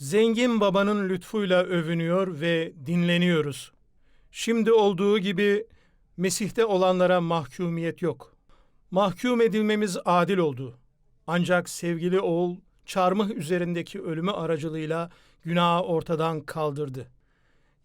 Zengin babanın lütfuyla övünüyor ve dinleniyoruz. Şimdi olduğu gibi Mesih'te olanlara mahkumiyet yok. Mahkum edilmemiz adil oldu. Ancak sevgili oğul çarmıh üzerindeki ölümü aracılığıyla günahı ortadan kaldırdı.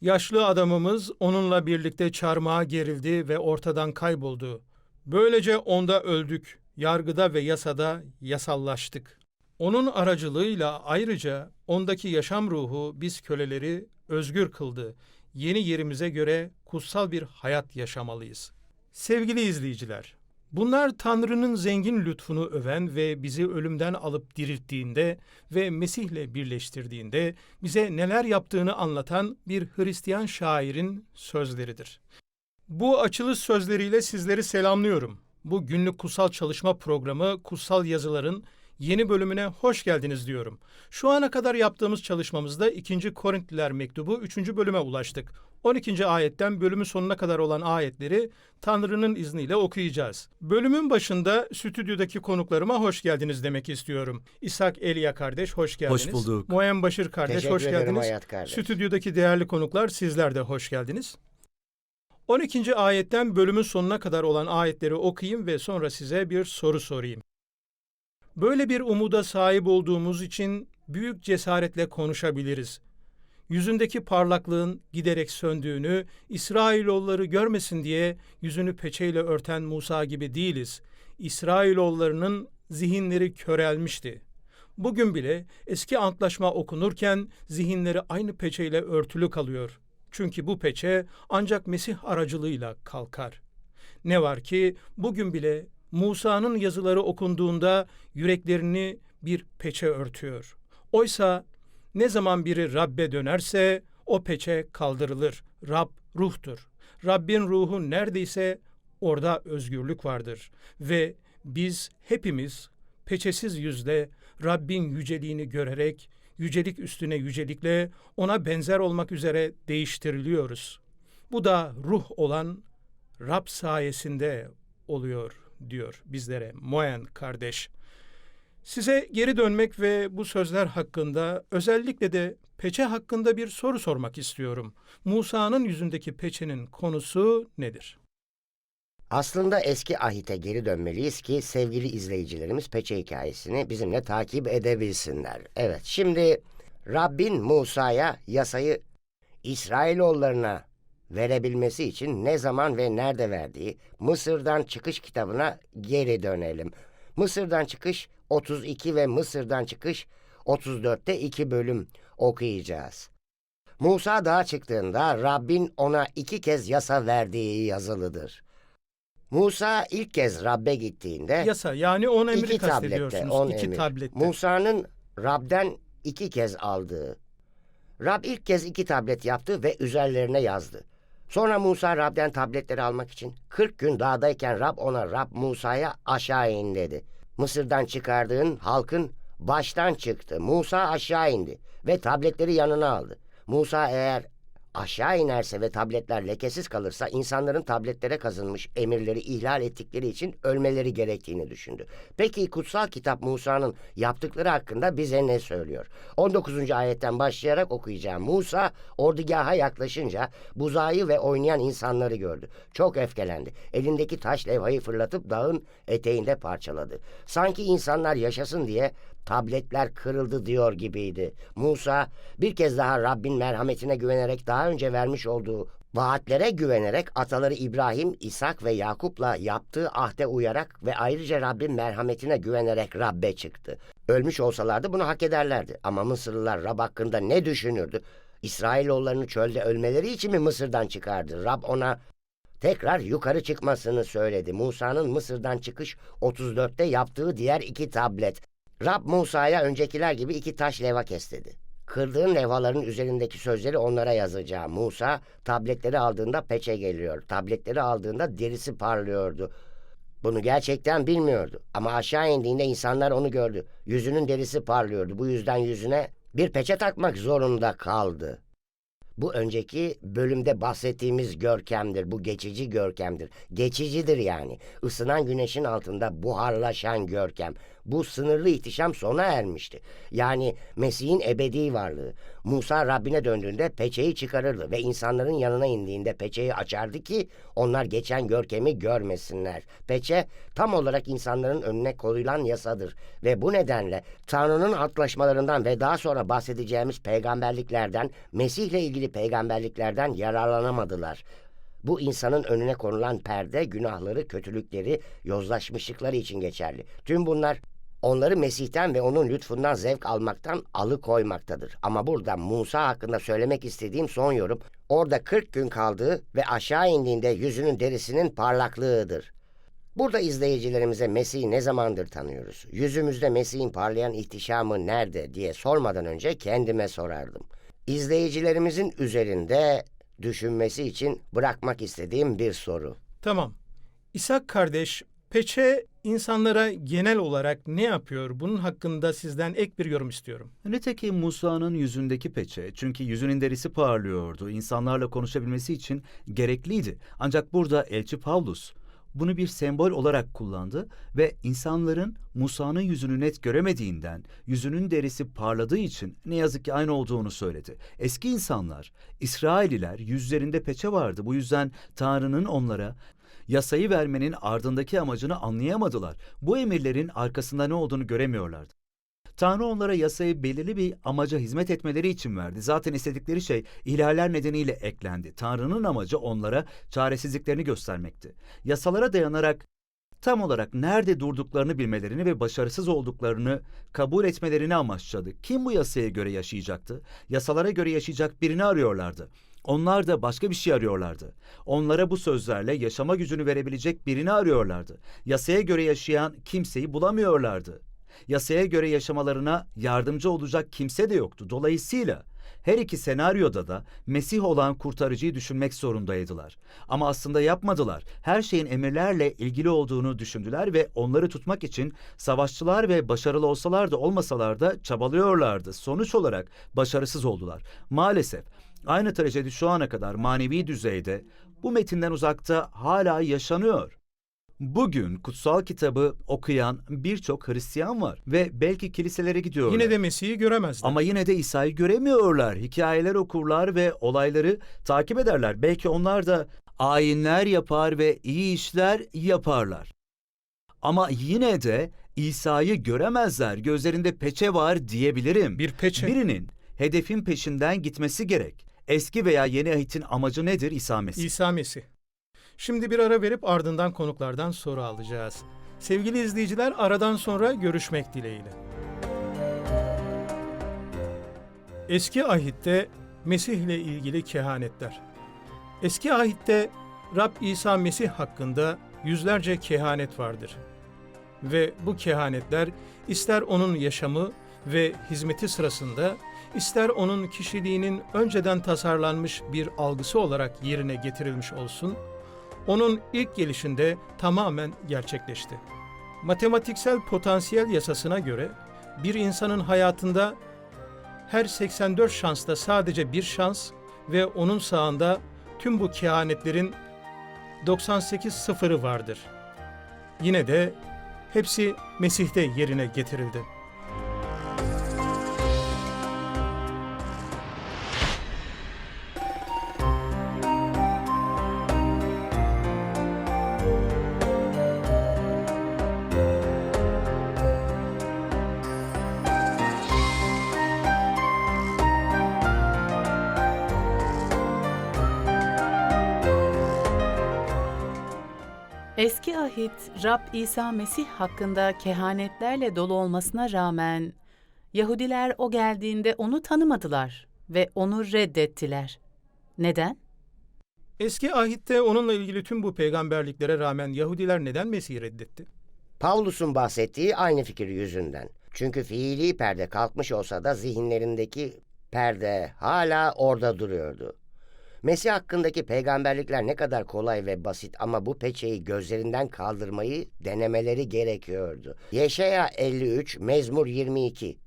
Yaşlı adamımız onunla birlikte çarmıha gerildi ve ortadan kayboldu. Böylece onda öldük, yargıda ve yasada yasallaştık. Onun aracılığıyla ayrıca ondaki yaşam ruhu biz köleleri özgür kıldı. Yeni yerimize göre kutsal bir hayat yaşamalıyız. Sevgili izleyiciler, bunlar Tanrı'nın zengin lütfunu öven ve bizi ölümden alıp dirilttiğinde ve Mesih'le birleştirdiğinde bize neler yaptığını anlatan bir Hristiyan şairin sözleridir. Bu açılış sözleriyle sizleri selamlıyorum. Bu günlük kutsal çalışma programı Kutsal Yazıların yeni bölümüne hoş geldiniz diyorum. Şu ana kadar yaptığımız çalışmamızda 2. Korintliler mektubu 3. bölüme ulaştık. 12. ayetten bölümün sonuna kadar olan ayetleri Tanrı'nın izniyle okuyacağız. Bölümün başında stüdyodaki konuklarıma hoş geldiniz demek istiyorum. İshak Elia kardeş hoş geldiniz. Hoş bulduk. Muayyen Başır kardeş Teşekkür hoş geldiniz. Hayat kardeş. Stüdyodaki değerli konuklar sizler de hoş geldiniz. 12. ayetten bölümün sonuna kadar olan ayetleri okuyayım ve sonra size bir soru sorayım. Böyle bir umuda sahip olduğumuz için büyük cesaretle konuşabiliriz. Yüzündeki parlaklığın giderek söndüğünü, İsrailoğulları görmesin diye yüzünü peçeyle örten Musa gibi değiliz. İsrailoğullarının zihinleri körelmişti. Bugün bile eski antlaşma okunurken zihinleri aynı peçeyle örtülü kalıyor. Çünkü bu peçe ancak Mesih aracılığıyla kalkar. Ne var ki bugün bile Musa'nın yazıları okunduğunda yüreklerini bir peçe örtüyor. Oysa ne zaman biri Rabbe dönerse o peçe kaldırılır. Rab ruhtur. Rabbin ruhu neredeyse orada özgürlük vardır ve biz hepimiz peçesiz yüzle Rabbin yüceliğini görerek yücelik üstüne yücelikle ona benzer olmak üzere değiştiriliyoruz. Bu da ruh olan Rab sayesinde oluyor diyor bizlere Moen kardeş. Size geri dönmek ve bu sözler hakkında özellikle de peçe hakkında bir soru sormak istiyorum. Musa'nın yüzündeki peçenin konusu nedir? Aslında eski ahite geri dönmeliyiz ki sevgili izleyicilerimiz peçe hikayesini bizimle takip edebilsinler. Evet şimdi Rabbin Musa'ya yasayı İsrailoğullarına verebilmesi için ne zaman ve nerede verdiği Mısır'dan çıkış kitabına geri dönelim. Mısır'dan çıkış 32 ve Mısır'dan çıkış 34'te iki bölüm okuyacağız. Musa dağa çıktığında Rabbin ona iki kez yasa verdiği yazılıdır. Musa ilk kez Rab'be gittiğinde Yasa yani on emri iki tablette, on iki emir. tablette. Musa'nın Rab'den iki kez aldığı. Rab ilk kez iki tablet yaptı ve üzerlerine yazdı. Sonra Musa Rab'den tabletleri almak için 40 gün dağdayken Rab ona Rab Musa'ya aşağı in dedi. Mısır'dan çıkardığın halkın baştan çıktı. Musa aşağı indi ve tabletleri yanına aldı. Musa eğer aşağı inerse ve tabletler lekesiz kalırsa insanların tabletlere kazınmış emirleri ihlal ettikleri için ölmeleri gerektiğini düşündü. Peki kutsal kitap Musa'nın yaptıkları hakkında bize ne söylüyor? 19. ayetten başlayarak okuyacağım. Musa ordugaha yaklaşınca buzağı ve oynayan insanları gördü. Çok öfkelendi. Elindeki taş levhayı fırlatıp dağın eteğinde parçaladı. Sanki insanlar yaşasın diye tabletler kırıldı diyor gibiydi. Musa bir kez daha Rabbin merhametine güvenerek daha önce vermiş olduğu Vaatlere güvenerek ataları İbrahim, İshak ve Yakup'la yaptığı ahde uyarak ve ayrıca Rabbin merhametine güvenerek Rabbe çıktı. Ölmüş olsalardı bunu hak ederlerdi. Ama Mısırlılar Rab hakkında ne düşünürdü? İsrailoğullarını çölde ölmeleri için mi Mısır'dan çıkardı? Rab ona tekrar yukarı çıkmasını söyledi. Musa'nın Mısır'dan çıkış 34'te yaptığı diğer iki tablet. Rab Musa'ya öncekiler gibi iki taş levha kes dedi. Kırdığın levhaların üzerindeki sözleri onlara yazacağım. Musa tabletleri aldığında peçe geliyor. Tabletleri aldığında derisi parlıyordu. Bunu gerçekten bilmiyordu. Ama aşağı indiğinde insanlar onu gördü. Yüzünün derisi parlıyordu. Bu yüzden yüzüne bir peçe takmak zorunda kaldı. Bu önceki bölümde bahsettiğimiz görkemdir. Bu geçici görkemdir. Geçicidir yani. Isınan güneşin altında buharlaşan görkem. Bu sınırlı ihtişam sona ermişti. Yani Mesih'in ebedi varlığı. Musa Rabbine döndüğünde peçeyi çıkarırdı ve insanların yanına indiğinde peçeyi açardı ki onlar geçen görkemi görmesinler. Peçe tam olarak insanların önüne koyulan yasadır ve bu nedenle Tanrı'nın antlaşmalarından ve daha sonra bahsedeceğimiz peygamberliklerden, Mesih'le ilgili peygamberliklerden yararlanamadılar. Bu insanın önüne konulan perde, günahları, kötülükleri, yozlaşmışlıkları için geçerli. Tüm bunlar onları Mesih'ten ve onun lütfundan zevk almaktan alıkoymaktadır. Ama burada Musa hakkında söylemek istediğim son yorum, orada 40 gün kaldığı ve aşağı indiğinde yüzünün derisinin parlaklığıdır. Burada izleyicilerimize Mesih'i ne zamandır tanıyoruz? Yüzümüzde Mesih'in parlayan ihtişamı nerede diye sormadan önce kendime sorardım. İzleyicilerimizin üzerinde düşünmesi için bırakmak istediğim bir soru. Tamam. İshak kardeş, peçe insanlara genel olarak ne yapıyor? Bunun hakkında sizden ek bir yorum istiyorum. Nitekim Musa'nın yüzündeki peçe, çünkü yüzünün derisi parlıyordu, insanlarla konuşabilmesi için gerekliydi. Ancak burada elçi Pavlus bunu bir sembol olarak kullandı ve insanların Musa'nın yüzünü net göremediğinden, yüzünün derisi parladığı için ne yazık ki aynı olduğunu söyledi. Eski insanlar, İsraililer yüzlerinde peçe vardı. Bu yüzden Tanrı'nın onlara yasayı vermenin ardındaki amacını anlayamadılar. Bu emirlerin arkasında ne olduğunu göremiyorlardı. Tanrı onlara yasayı belirli bir amaca hizmet etmeleri için verdi. Zaten istedikleri şey ihlaller nedeniyle eklendi. Tanrı'nın amacı onlara çaresizliklerini göstermekti. Yasalara dayanarak tam olarak nerede durduklarını bilmelerini ve başarısız olduklarını kabul etmelerini amaçladı. Kim bu yasaya göre yaşayacaktı? Yasalara göre yaşayacak birini arıyorlardı. Onlar da başka bir şey arıyorlardı. Onlara bu sözlerle yaşama gücünü verebilecek birini arıyorlardı. Yasaya göre yaşayan kimseyi bulamıyorlardı. Yasaya göre yaşamalarına yardımcı olacak kimse de yoktu. Dolayısıyla her iki senaryoda da Mesih olan kurtarıcıyı düşünmek zorundaydılar. Ama aslında yapmadılar. Her şeyin emirlerle ilgili olduğunu düşündüler ve onları tutmak için savaşçılar ve başarılı olsalar da olmasalar da çabalıyorlardı. Sonuç olarak başarısız oldular. Maalesef aynı trajedi şu ana kadar manevi düzeyde bu metinden uzakta hala yaşanıyor. Bugün kutsal kitabı okuyan birçok Hristiyan var ve belki kiliselere gidiyorlar. Yine de Mesih'i göremezler. Ama yine de İsa'yı göremiyorlar. Hikayeler okurlar ve olayları takip ederler. Belki onlar da ayinler yapar ve iyi işler yaparlar. Ama yine de İsa'yı göremezler. Gözlerinde peçe var diyebilirim. bir peçe. Birinin hedefin peşinden gitmesi gerek. Eski veya yeni ahitin amacı nedir İsa Mesih? İsa Mesih. Şimdi bir ara verip ardından konuklardan soru alacağız. Sevgili izleyiciler aradan sonra görüşmek dileğiyle. Eski ahitte Mesih ile ilgili kehanetler. Eski ahitte Rab İsa Mesih hakkında yüzlerce kehanet vardır. Ve bu kehanetler ister onun yaşamı ve hizmeti sırasında ister onun kişiliğinin önceden tasarlanmış bir algısı olarak yerine getirilmiş olsun, onun ilk gelişinde tamamen gerçekleşti. Matematiksel potansiyel yasasına göre bir insanın hayatında her 84 şansta sadece bir şans ve onun sağında tüm bu kehanetlerin 98 sıfırı vardır. Yine de hepsi Mesih'te yerine getirildi. Eski ahit Rab İsa Mesih hakkında kehanetlerle dolu olmasına rağmen Yahudiler o geldiğinde onu tanımadılar ve onu reddettiler. Neden? Eski ahitte onunla ilgili tüm bu peygamberliklere rağmen Yahudiler neden Mesih'i reddetti? Pavlus'un bahsettiği aynı fikir yüzünden. Çünkü fiili perde kalkmış olsa da zihinlerindeki perde hala orada duruyordu. Mesih hakkındaki peygamberlikler ne kadar kolay ve basit ama bu peçeyi gözlerinden kaldırmayı denemeleri gerekiyordu. Yeşaya 53, Mezmur 22.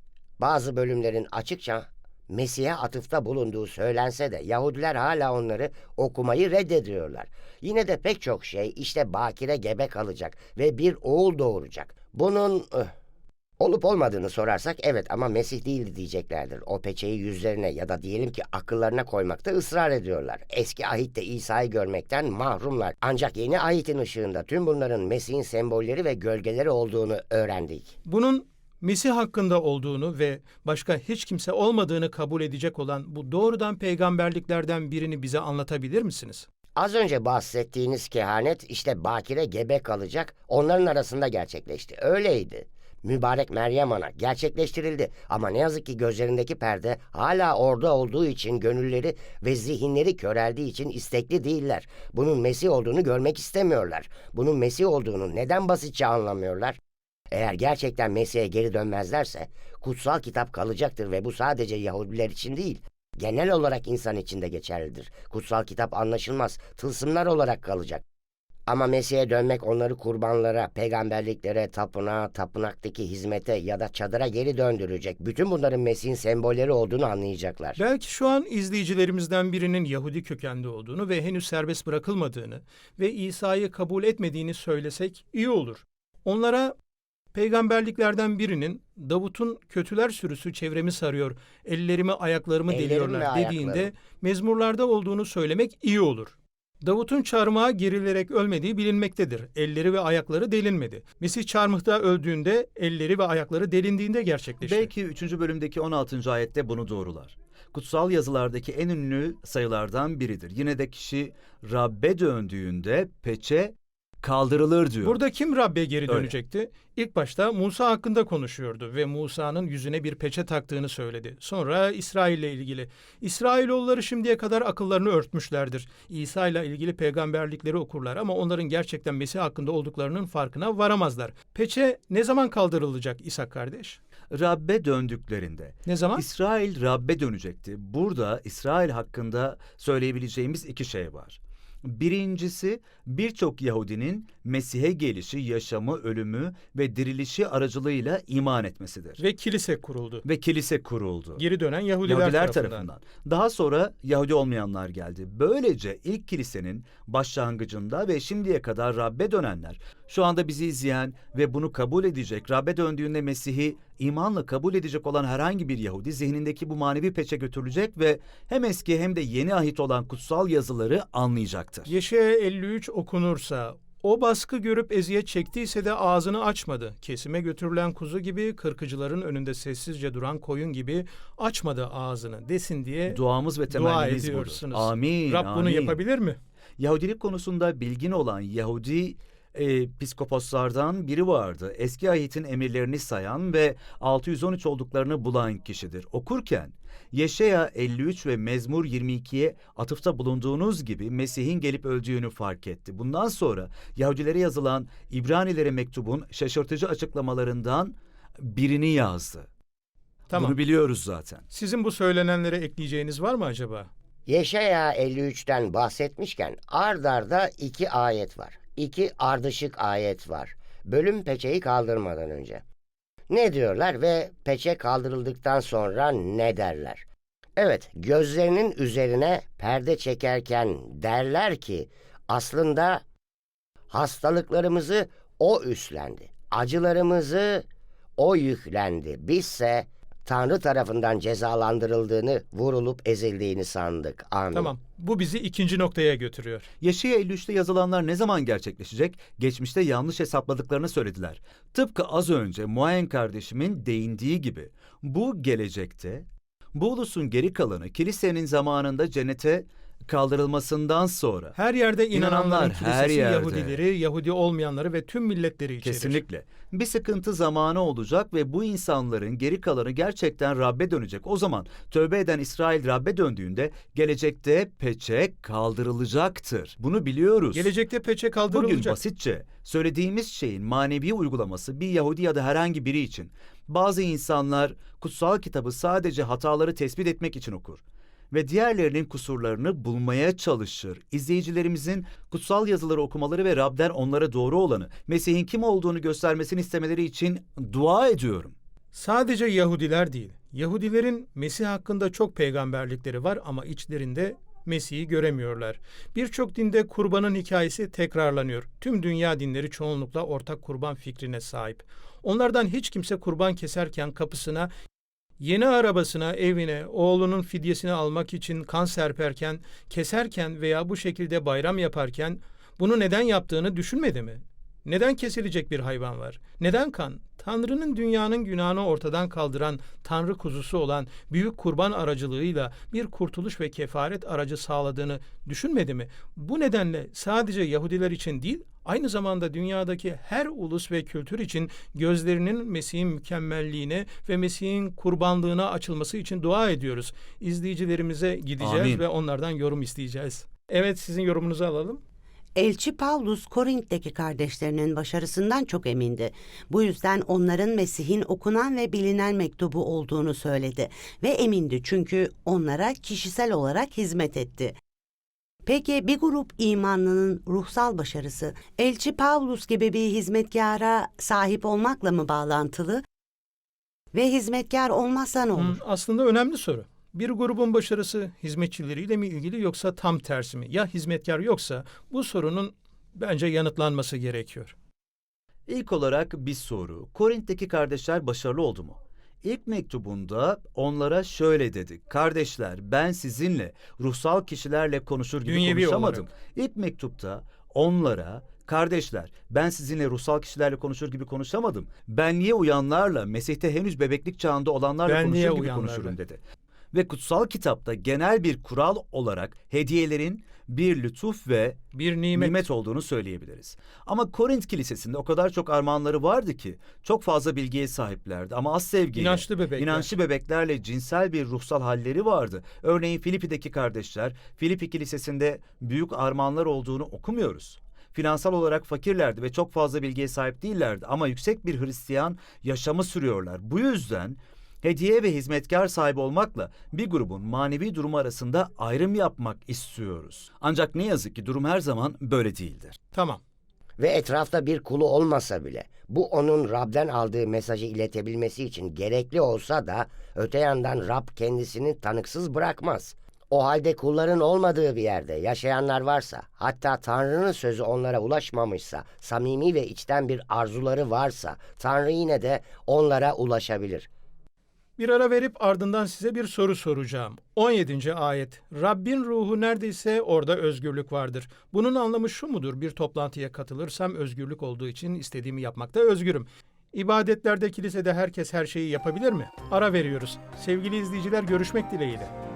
Bazı bölümlerin açıkça Mesih'e atıfta bulunduğu söylense de Yahudiler hala onları okumayı reddediyorlar. Yine de pek çok şey işte bakire gebe kalacak ve bir oğul doğuracak. Bunun öh, olup olmadığını sorarsak evet ama Mesih değildi diyeceklerdir. O peçeyi yüzlerine ya da diyelim ki akıllarına koymakta ısrar ediyorlar. Eski ahitte İsa'yı görmekten mahrumlar. Ancak yeni ahitin ışığında tüm bunların Mesih'in sembolleri ve gölgeleri olduğunu öğrendik. Bunun Mesih hakkında olduğunu ve başka hiç kimse olmadığını kabul edecek olan bu doğrudan peygamberliklerden birini bize anlatabilir misiniz? Az önce bahsettiğiniz kehanet işte bakire gebe kalacak onların arasında gerçekleşti. Öyleydi. Mübarek Meryem Ana gerçekleştirildi ama ne yazık ki gözlerindeki perde hala orada olduğu için gönülleri ve zihinleri köreldiği için istekli değiller. Bunun Mesih olduğunu görmek istemiyorlar. Bunun Mesih olduğunu neden basitçe anlamıyorlar? Eğer gerçekten Mesih'e geri dönmezlerse kutsal kitap kalacaktır ve bu sadece Yahudiler için değil, genel olarak insan için de geçerlidir. Kutsal kitap anlaşılmaz, tılsımlar olarak kalacak. Ama Mesih'e dönmek onları kurbanlara, peygamberliklere, tapınağa, tapınaktaki hizmete ya da çadıra geri döndürecek. Bütün bunların Mesih'in sembolleri olduğunu anlayacaklar. Belki şu an izleyicilerimizden birinin Yahudi kökenli olduğunu ve henüz serbest bırakılmadığını ve İsa'yı kabul etmediğini söylesek iyi olur. Onlara peygamberliklerden birinin Davut'un kötüler sürüsü çevremi sarıyor, ellerimi ayaklarımı Ellerim deliyorlar ayaklarım. dediğinde mezmurlarda olduğunu söylemek iyi olur. Davut'un çarmıha gerilerek ölmediği bilinmektedir. Elleri ve ayakları delinmedi. Mesih çarmıhta öldüğünde elleri ve ayakları delindiğinde gerçekleşti. Belki 3. bölümdeki 16. ayette bunu doğrular. Kutsal yazılardaki en ünlü sayılardan biridir. Yine de kişi Rabbe döndüğünde peçe kaldırılır diyor. Burada kim Rabbe geri Öyle. dönecekti? İlk başta Musa hakkında konuşuyordu ve Musa'nın yüzüne bir peçe taktığını söyledi. Sonra İsrail ile ilgili. İsrailoğulları şimdiye kadar akıllarını örtmüşlerdir. İsa ile ilgili peygamberlikleri okurlar ama onların gerçekten Mesih hakkında olduklarının farkına varamazlar. Peçe ne zaman kaldırılacak İsa kardeş? Rabbe döndüklerinde. Ne zaman? İsrail Rabbe dönecekti. Burada İsrail hakkında söyleyebileceğimiz iki şey var. Birincisi birçok Yahudinin Mesih'e gelişi, yaşamı, ölümü ve dirilişi aracılığıyla iman etmesidir. Ve kilise kuruldu. Ve kilise kuruldu. Geri dönen Yahudiler, Yahudiler tarafından. tarafından. Daha sonra Yahudi olmayanlar geldi. Böylece ilk kilisenin başlangıcında ve şimdiye kadar Rabbe dönenler, şu anda bizi izleyen ve bunu kabul edecek, Rabbe döndüğünde Mesih'i imanla kabul edecek olan herhangi bir Yahudi zihnindeki bu manevi peçe götürülecek ve hem eski hem de yeni ahit olan kutsal yazıları anlayacaktır. Yeşaya 53 okunursa, o baskı görüp eziyet çektiyse de ağzını açmadı. Kesime götürülen kuzu gibi, kırkıcıların önünde sessizce duran koyun gibi açmadı ağzını desin diye Duamız ve dua temennimiz budur. ediyorsunuz. Amin. Rab bunu amin. yapabilir mi? Yahudilik konusunda bilgin olan Yahudi e, psikoposlardan biri vardı. Eski ahitin emirlerini sayan ve 613 olduklarını bulan kişidir. Okurken Yeşaya 53 ve Mezmur 22'ye atıfta bulunduğunuz gibi Mesih'in gelip öldüğünü fark etti. Bundan sonra Yahudilere yazılan İbranilere mektubun şaşırtıcı açıklamalarından birini yazdı. Tamam. Bunu biliyoruz zaten. Sizin bu söylenenlere ekleyeceğiniz var mı acaba? Yeşaya 53'ten bahsetmişken ard arda iki ayet var. İki ardışık ayet var. Bölüm peçeyi kaldırmadan önce. Ne diyorlar ve peçe kaldırıldıktan sonra ne derler? Evet, gözlerinin üzerine perde çekerken derler ki aslında hastalıklarımızı o üstlendi. Acılarımızı o yüklendi. Bizse Tanrı tarafından cezalandırıldığını, vurulup ezildiğini sandık. Amin. Tamam. Bu bizi ikinci noktaya götürüyor. Yeşaya 53'te yazılanlar ne zaman gerçekleşecek? Geçmişte yanlış hesapladıklarını söylediler. Tıpkı az önce Muayen kardeşimin değindiği gibi bu gelecekte bu ulusun geri kalanı kilisenin zamanında cennete kaldırılmasından sonra. Her yerde İnananlar her yerde. Yahudileri, Yahudi olmayanları ve tüm milletleri içerir. Kesinlikle. Bir sıkıntı zamanı olacak ve bu insanların geri kalanı gerçekten Rab'be dönecek. O zaman tövbe eden İsrail Rab'be döndüğünde gelecekte peçe kaldırılacaktır. Bunu biliyoruz. Gelecekte peçe kaldırılacak. Bugün basitçe söylediğimiz şeyin manevi uygulaması bir Yahudi ya da herhangi biri için. Bazı insanlar kutsal kitabı sadece hataları tespit etmek için okur ve diğerlerinin kusurlarını bulmaya çalışır. İzleyicilerimizin kutsal yazıları okumaları ve Rab'den onlara doğru olanı, Mesih'in kim olduğunu göstermesini istemeleri için dua ediyorum. Sadece Yahudiler değil. Yahudilerin Mesih hakkında çok peygamberlikleri var ama içlerinde Mesih'i göremiyorlar. Birçok dinde kurbanın hikayesi tekrarlanıyor. Tüm dünya dinleri çoğunlukla ortak kurban fikrine sahip. Onlardan hiç kimse kurban keserken kapısına Yeni arabasına, evine, oğlunun fidyesini almak için kan serperken, keserken veya bu şekilde bayram yaparken bunu neden yaptığını düşünmedi mi? Neden kesilecek bir hayvan var? Neden kan? Tanrı'nın dünyanın günahını ortadan kaldıran Tanrı kuzusu olan büyük kurban aracılığıyla bir kurtuluş ve kefaret aracı sağladığını düşünmedi mi? Bu nedenle sadece Yahudiler için değil, aynı zamanda dünyadaki her ulus ve kültür için gözlerinin Mesih'in mükemmelliğine ve Mesih'in kurbanlığına açılması için dua ediyoruz. İzleyicilerimize gideceğiz Amin. ve onlardan yorum isteyeceğiz. Evet sizin yorumunuzu alalım. Elçi Pavlus Korint'teki kardeşlerinin başarısından çok emindi. Bu yüzden onların Mesih'in okunan ve bilinen mektubu olduğunu söyledi ve emindi çünkü onlara kişisel olarak hizmet etti. Peki bir grup imanlının ruhsal başarısı Elçi Pavlus gibi bir hizmetkara sahip olmakla mı bağlantılı? Ve hizmetkar olmazsa ne olur? Hmm, aslında önemli soru. Bir grubun başarısı hizmetçileriyle mi ilgili yoksa tam tersi mi? Ya hizmetkar yoksa bu sorunun bence yanıtlanması gerekiyor. İlk olarak bir soru. Korint'teki kardeşler başarılı oldu mu? İlk mektubunda onlara şöyle dedi. Kardeşler ben sizinle ruhsal kişilerle konuşur gibi Dünyevi konuşamadım. olarak. İlk mektupta onlara kardeşler ben sizinle ruhsal kişilerle konuşur gibi konuşamadım. Benliğe uyanlarla Mesih'te henüz bebeklik çağında olanlarla Benliğe konuşur gibi uyanlarla. konuşurum dedi. Ve kutsal kitapta genel bir kural olarak hediyelerin bir lütuf ve Bir nimet. nimet. olduğunu söyleyebiliriz. Ama Korint Kilisesi'nde o kadar çok armağanları vardı ki çok fazla bilgiye sahiplerdi ama az sevgiyle, İnançlı bebekler. inançlı bebeklerle cinsel bir ruhsal halleri vardı. Örneğin Filipi'deki kardeşler Filipi Kilisesi'nde büyük armağanlar olduğunu okumuyoruz. Finansal olarak fakirlerdi ve çok fazla bilgiye sahip değillerdi ama yüksek bir Hristiyan yaşamı sürüyorlar. Bu yüzden hediye ve hizmetkar sahibi olmakla bir grubun manevi durumu arasında ayrım yapmak istiyoruz. Ancak ne yazık ki durum her zaman böyle değildir. Tamam. Ve etrafta bir kulu olmasa bile bu onun Rab'den aldığı mesajı iletebilmesi için gerekli olsa da öte yandan Rab kendisini tanıksız bırakmaz. O halde kulların olmadığı bir yerde yaşayanlar varsa, hatta Tanrı'nın sözü onlara ulaşmamışsa, samimi ve içten bir arzuları varsa, Tanrı yine de onlara ulaşabilir. Bir ara verip ardından size bir soru soracağım. 17. ayet. Rabbin ruhu neredeyse orada özgürlük vardır. Bunun anlamı şu mudur? Bir toplantıya katılırsam özgürlük olduğu için istediğimi yapmakta özgürüm. İbadetlerde kilisede herkes her şeyi yapabilir mi? Ara veriyoruz. Sevgili izleyiciler görüşmek dileğiyle.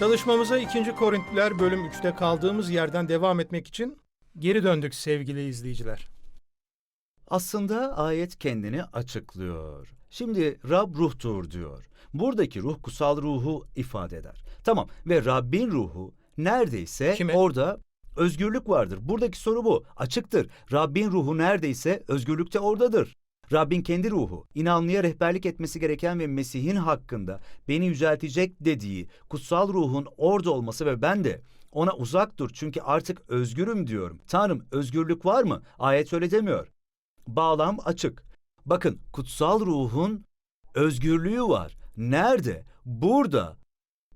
Çalışmamıza 2. Korintliler bölüm 3'te kaldığımız yerden devam etmek için geri döndük sevgili izleyiciler. Aslında ayet kendini açıklıyor. Şimdi Rab ruhtur diyor. Buradaki ruh kutsal ruhu ifade eder. Tamam ve Rabbin ruhu neredeyse Kime? orada özgürlük vardır. Buradaki soru bu. Açıktır. Rabbin ruhu neredeyse özgürlükte oradadır. Rabbin kendi ruhu, inanlıya rehberlik etmesi gereken ve Mesih'in hakkında beni yüceltecek dediği kutsal ruhun orada olması ve ben de ona uzak dur çünkü artık özgürüm diyorum. Tanrım özgürlük var mı? Ayet öyle demiyor. Bağlam açık. Bakın kutsal ruhun özgürlüğü var. Nerede? Burada.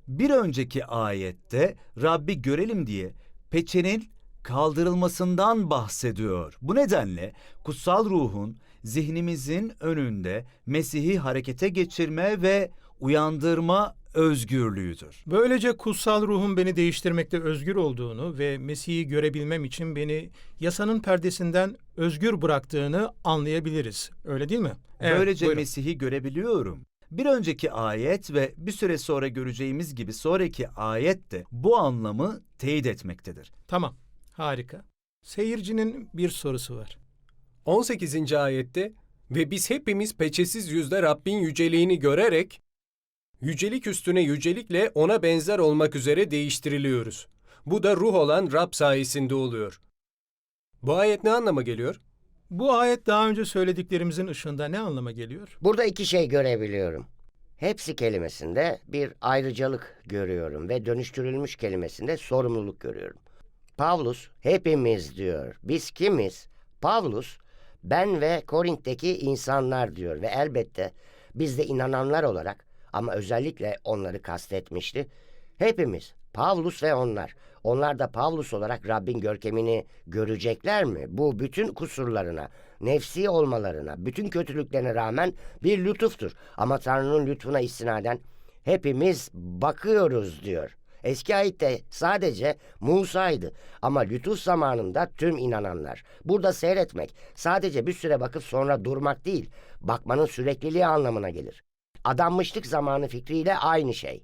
Bir önceki ayette Rabbi görelim diye peçenin kaldırılmasından bahsediyor. Bu nedenle kutsal ruhun zihnimizin önünde Mesih'i harekete geçirme ve uyandırma özgürlüğüdür. Böylece kutsal ruhun beni değiştirmekte özgür olduğunu ve Mesih'i görebilmem için beni yasanın perdesinden özgür bıraktığını anlayabiliriz. Öyle değil mi? Evet, Böylece buyurun. Mesih'i görebiliyorum. Bir önceki ayet ve bir süre sonra göreceğimiz gibi sonraki ayet de bu anlamı teyit etmektedir. Tamam, harika. Seyircinin bir sorusu var. 18. ayette ve biz hepimiz peçesiz yüzle Rabbin yüceliğini görerek yücelik üstüne yücelikle ona benzer olmak üzere değiştiriliyoruz. Bu da ruh olan Rab sayesinde oluyor. Bu ayet ne anlama geliyor? Bu ayet daha önce söylediklerimizin ışığında ne anlama geliyor? Burada iki şey görebiliyorum. Hepsi kelimesinde bir ayrıcalık görüyorum ve dönüştürülmüş kelimesinde sorumluluk görüyorum. Pavlus hepimiz diyor. Biz kimiz? Pavlus ben ve Korint'teki insanlar diyor ve elbette biz de inananlar olarak ama özellikle onları kastetmişti. Hepimiz Pavlus ve onlar. Onlar da Pavlus olarak Rabbin görkemini görecekler mi? Bu bütün kusurlarına, nefsi olmalarına, bütün kötülüklerine rağmen bir lütuftur. Ama Tanrı'nın lütfuna istinaden hepimiz bakıyoruz diyor. Eski ayette sadece Musa'ydı ama lütuf zamanında tüm inananlar. Burada seyretmek sadece bir süre bakıp sonra durmak değil, bakmanın sürekliliği anlamına gelir. Adanmışlık zamanı fikriyle aynı şey.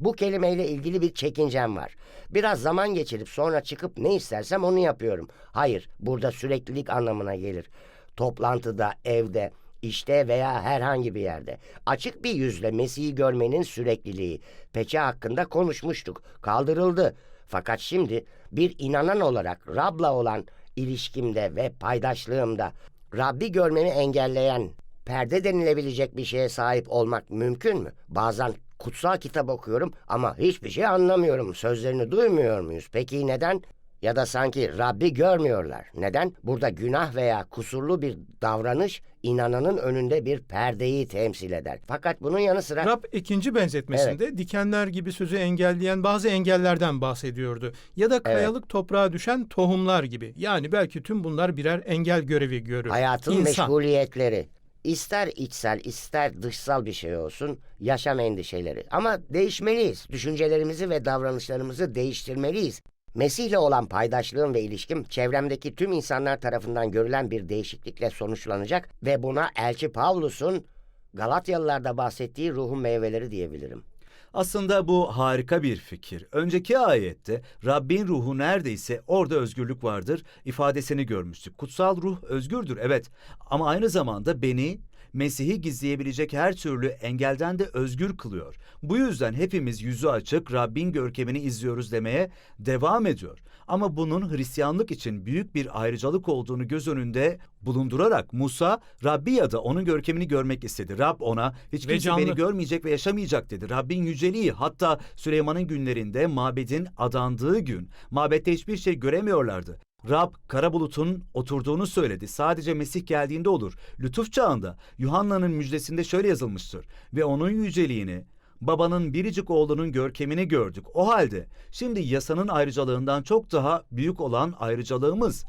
Bu kelimeyle ilgili bir çekincem var. Biraz zaman geçirip sonra çıkıp ne istersem onu yapıyorum. Hayır, burada süreklilik anlamına gelir. Toplantıda, evde, işte veya herhangi bir yerde. Açık bir yüzle Mesih'i görmenin sürekliliği. Peçe hakkında konuşmuştuk. Kaldırıldı. Fakat şimdi bir inanan olarak Rab'la olan ilişkimde ve paydaşlığımda Rabbi görmemi engelleyen perde denilebilecek bir şeye sahip olmak mümkün mü? Bazen kutsal kitap okuyorum ama hiçbir şey anlamıyorum. Sözlerini duymuyor muyuz? Peki neden? Ya da sanki Rabbi görmüyorlar. Neden? Burada günah veya kusurlu bir davranış inananın önünde bir perdeyi temsil eder. Fakat bunun yanı sıra Rab ikinci benzetmesinde dikenler gibi sözü engelleyen bazı engellerden bahsediyordu. Ya da kayalık toprağa düşen tohumlar gibi. Yani belki tüm bunlar birer engel görevi görür. hayatın İnsan. meşguliyetleri. İster içsel ister dışsal bir şey olsun yaşam endişeleri. Ama değişmeliyiz. Düşüncelerimizi ve davranışlarımızı değiştirmeliyiz. Mesih'le olan paydaşlığım ve ilişkim çevremdeki tüm insanlar tarafından görülen bir değişiklikle sonuçlanacak ve buna Elçi Pavlus'un Galatyalılarda bahsettiği ruhun meyveleri diyebilirim. Aslında bu harika bir fikir. Önceki ayette Rabbin ruhu neredeyse orada özgürlük vardır ifadesini görmüştük. Kutsal ruh özgürdür evet ama aynı zamanda beni Mesih'i gizleyebilecek her türlü engelden de özgür kılıyor. Bu yüzden hepimiz yüzü açık Rabbin görkemini izliyoruz demeye devam ediyor. Ama bunun Hristiyanlık için büyük bir ayrıcalık olduğunu göz önünde bulundurarak Musa Rabbi ya da onun görkemini görmek istedi. Rab ona hiç kimse canlı. beni görmeyecek ve yaşamayacak dedi. Rabbin yüceliği hatta Süleyman'ın günlerinde mabedin adandığı gün mabette hiçbir şey göremiyorlardı. Rab kara bulutun oturduğunu söyledi. Sadece Mesih geldiğinde olur. Lütuf çağında Yuhanna'nın müjdesinde şöyle yazılmıştır. Ve onun yüceliğini babanın biricik oğlunun görkemini gördük. O halde şimdi yasanın ayrıcalığından çok daha büyük olan ayrıcalığımız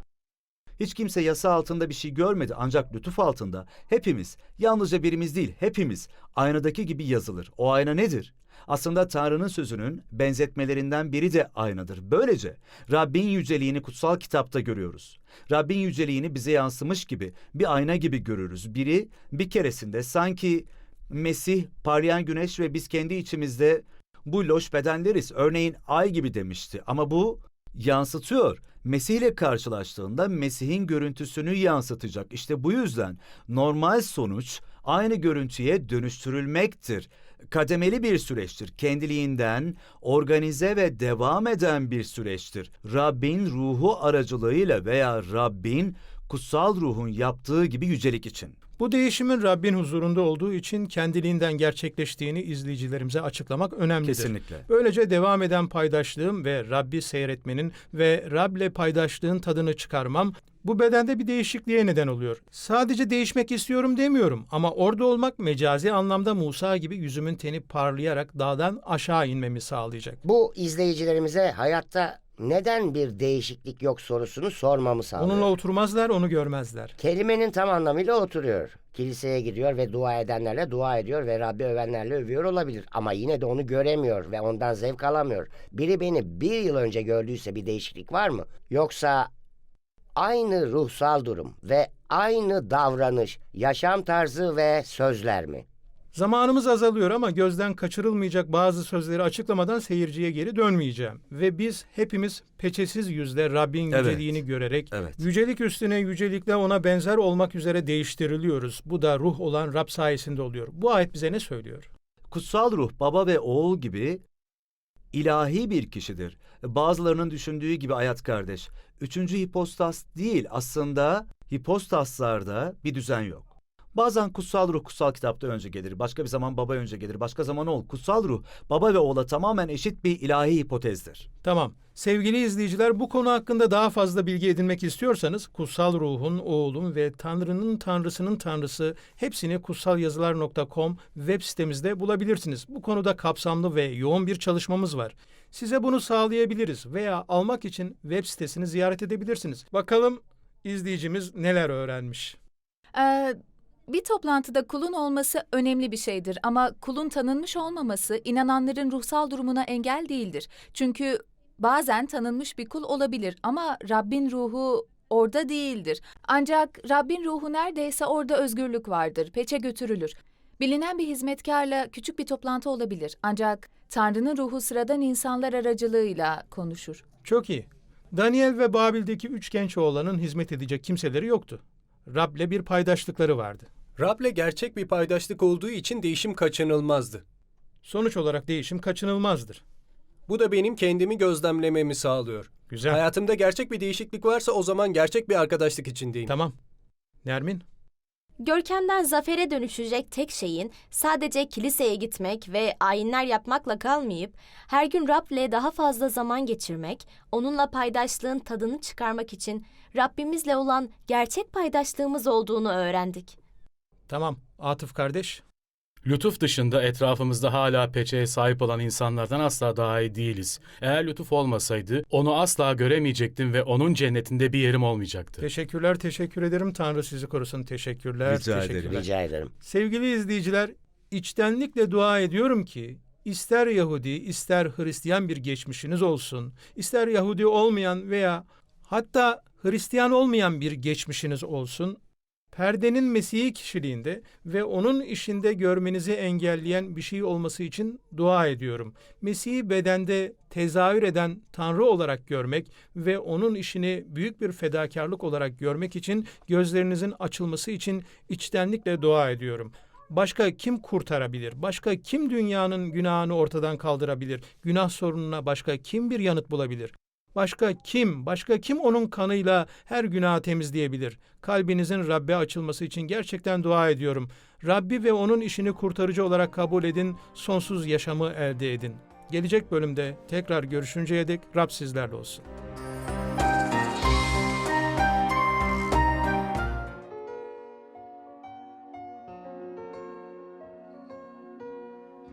hiç kimse yasa altında bir şey görmedi ancak lütuf altında hepimiz, yalnızca birimiz değil hepimiz aynadaki gibi yazılır. O ayna nedir? Aslında Tanrı'nın sözünün benzetmelerinden biri de aynadır. Böylece Rabbin yüceliğini kutsal kitapta görüyoruz. Rabbin yüceliğini bize yansımış gibi bir ayna gibi görürüz. Biri bir keresinde sanki Mesih, parlayan güneş ve biz kendi içimizde bu loş bedenleriz. Örneğin ay gibi demişti ama bu yansıtıyor. Mesih ile karşılaştığında Mesih'in görüntüsünü yansıtacak. İşte bu yüzden normal sonuç aynı görüntüye dönüştürülmektir. Kademeli bir süreçtir. Kendiliğinden organize ve devam eden bir süreçtir. Rabbin ruhu aracılığıyla veya Rabbin kutsal ruhun yaptığı gibi yücelik için. Bu değişimin Rabbin huzurunda olduğu için kendiliğinden gerçekleştiğini izleyicilerimize açıklamak önemlidir. Kesinlikle. Böylece devam eden paydaşlığım ve Rabbi seyretmenin ve Rab'le paydaşlığın tadını çıkarmam bu bedende bir değişikliğe neden oluyor. Sadece değişmek istiyorum demiyorum ama orada olmak mecazi anlamda Musa gibi yüzümün teni parlayarak dağdan aşağı inmemi sağlayacak. Bu izleyicilerimize hayatta neden bir değişiklik yok sorusunu sormamı sağlıyor. Onunla oturmazlar, onu görmezler. Kelimenin tam anlamıyla oturuyor. Kiliseye gidiyor ve dua edenlerle dua ediyor ve Rabbi övenlerle övüyor olabilir. Ama yine de onu göremiyor ve ondan zevk alamıyor. Biri beni bir yıl önce gördüyse bir değişiklik var mı? Yoksa aynı ruhsal durum ve aynı davranış, yaşam tarzı ve sözler mi? Zamanımız azalıyor ama gözden kaçırılmayacak bazı sözleri açıklamadan seyirciye geri dönmeyeceğim. Ve biz hepimiz peçesiz yüzle Rabbin Evet. yüceliğini görerek Evet. yücelik üstüne yücelikle ona benzer olmak üzere değiştiriliyoruz. Bu da ruh olan Rab sayesinde oluyor. Bu ayet bize ne söylüyor? Kutsal ruh baba ve oğul gibi ilahi bir kişidir. Bazılarının düşündüğü gibi hayat kardeş. Üçüncü hipostas değil aslında hipostaslarda bir düzen yok. Bazen kutsal ruh kutsal kitapta önce gelir, başka bir zaman baba önce gelir, başka zaman oğul. Kutsal ruh baba ve oğula tamamen eşit bir ilahi hipotezdir. Tamam. Sevgili izleyiciler bu konu hakkında daha fazla bilgi edinmek istiyorsanız kutsal ruhun, oğlun ve Tanrı'nın Tanrısının Tanrısı hepsini kutsalyazılar.com web sitemizde bulabilirsiniz. Bu konuda kapsamlı ve yoğun bir çalışmamız var. Size bunu sağlayabiliriz veya almak için web sitesini ziyaret edebilirsiniz. Bakalım izleyicimiz neler öğrenmiş. Ee, bir toplantıda kulun olması önemli bir şeydir ama kulun tanınmış olmaması inananların ruhsal durumuna engel değildir. Çünkü bazen tanınmış bir kul olabilir ama Rabbin ruhu orada değildir. Ancak Rabbin ruhu neredeyse orada özgürlük vardır, peçe götürülür. Bilinen bir hizmetkarla küçük bir toplantı olabilir ancak Tanrı'nın ruhu sıradan insanlar aracılığıyla konuşur. Çok iyi. Daniel ve Babil'deki üç genç oğlanın hizmet edecek kimseleri yoktu. Rab'le bir paydaşlıkları vardı. Rab'le gerçek bir paydaşlık olduğu için değişim kaçınılmazdı. Sonuç olarak değişim kaçınılmazdır. Bu da benim kendimi gözlemlememi sağlıyor. Güzel. Hayatımda gerçek bir değişiklik varsa o zaman gerçek bir arkadaşlık içindeyim. Tamam. Nermin? Görkemden zafere dönüşecek tek şeyin sadece kiliseye gitmek ve ayinler yapmakla kalmayıp her gün Rab'le daha fazla zaman geçirmek, onunla paydaşlığın tadını çıkarmak için Rabbimizle olan gerçek paydaşlığımız olduğunu öğrendik. Tamam. Atıf kardeş. Lütuf dışında etrafımızda hala peçeye sahip olan insanlardan asla daha iyi değiliz. Eğer lütuf olmasaydı onu asla göremeyecektim ve onun cennetinde bir yerim olmayacaktı. Teşekkürler, teşekkür ederim. Tanrı sizi korusun. Teşekkürler. Rica ederim. teşekkürler. Rica ederim. Sevgili izleyiciler, içtenlikle dua ediyorum ki ister Yahudi, ister Hristiyan bir geçmişiniz olsun, ister Yahudi olmayan veya hatta Hristiyan olmayan bir geçmişiniz olsun, perdenin Mesih'i kişiliğinde ve onun işinde görmenizi engelleyen bir şey olması için dua ediyorum. Mesih'i bedende tezahür eden Tanrı olarak görmek ve onun işini büyük bir fedakarlık olarak görmek için gözlerinizin açılması için içtenlikle dua ediyorum. Başka kim kurtarabilir? Başka kim dünyanın günahını ortadan kaldırabilir? Günah sorununa başka kim bir yanıt bulabilir? Başka kim, başka kim onun kanıyla her günahı temizleyebilir? Kalbinizin Rabbe açılması için gerçekten dua ediyorum. Rabbi ve onun işini kurtarıcı olarak kabul edin, sonsuz yaşamı elde edin. Gelecek bölümde tekrar görüşünceye dek Rab sizlerle olsun.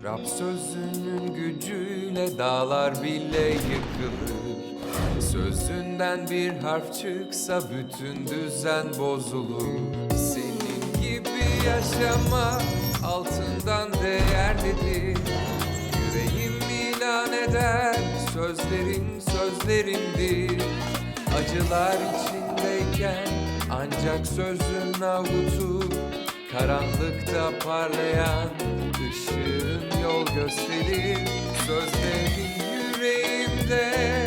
Rab sözünün gücüyle dağlar bile yıkılır Sözünden bir harf çıksa bütün düzen bozulur. Senin gibi yaşamak altından değerlidir. Yüreğim ilan eder sözlerin sözlerimdir Acılar içindeyken ancak sözün avutur Karanlıkta parlayan ışığın yol gösterir. Sözlerin yüreğimde